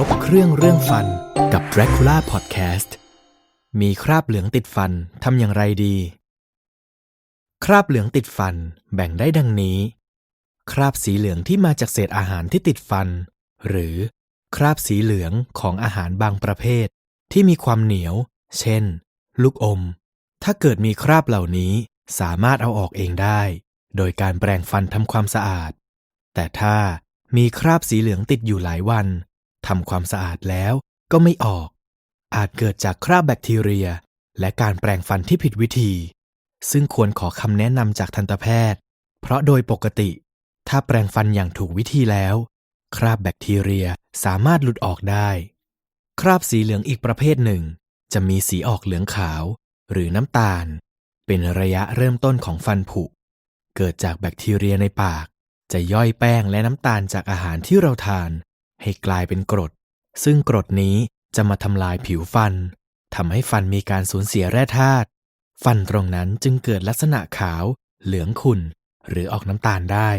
รบเครื่องเรื่องฟันกับ Dracula Podcast มีคราบเหลืองติดฟันทำอย่างไรดี คราบเหลืองติดฟันแบ่งได้ดังนี้ คราบสีเหลืองที่มาจากเศษอาหารที่ติดฟัน หรือ คราบสีเหลืองของอาหารบางประเภท ที่มีความเหนียว เช่น ลูกอม ถ้าเกิดมีคราบเหล่านี้สามารถเอาออกเองได้ โดยการแปรงฟันทำความสะอาด แต่ถ้ามีคราบสีเหลืองติดอยู่หลายวัน ทำความสะอาดแล้วก็ไม่ออก อาจเกิดจากคราบแบคทีเรีย และการแปรงฟันที่ผิดวิธี ซึ่งควรขอคำแนะนำจากทันตแพทย์ เพราะโดยปกติ ถ้าแปรงฟันอย่างถูกวิธีแล้ว คราบแบคทีเรียสามารถหลุดออกได้ คราบสีเหลืองอีกประเภทหนึ่ง จะมีสีออกเหลืองขาว หรือน้ำตาล เป็นระยะเริ่มต้นของฟันผุ เกิดจากแบคทีเรียในปาก จะย่อยแป้งและน้ำตาลจากอาหารที่เราทาน ให้กลายเป็นกรด ซึ่งกรดนี้จะมาทำลายผิวฟันทำให้ฟันมีการสูญเสียแร่ธาตุฟันตรงนั้นจึงเกิดลักษณะขาว เหลืองขุ่น หรือออกน้ำตาลได้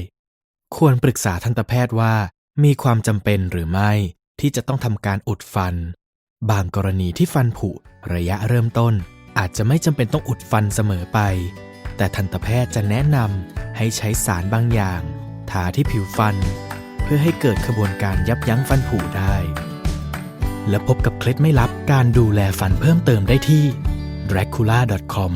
ควรปรึกษาทันตแพทย์ว่า มีความจำเป็นหรือไม่ที่จะต้องทำการอุดฟัน บางกรณีที่ฟันผุระยะเริ่มต้น อาจจะไม่จำเป็นต้องอุดฟันเสมอไป แต่ทันตแพทย์จะแนะนำให้ใช้สารบางอย่าง ทาที่ผิวฟัน พื่อให้เกิดขบวนการยับยั้งฟันผุได้ และพบกับเคล็ดไม่ลับการดูแลฟันเพิ่มเติมได้ที่ dracula.com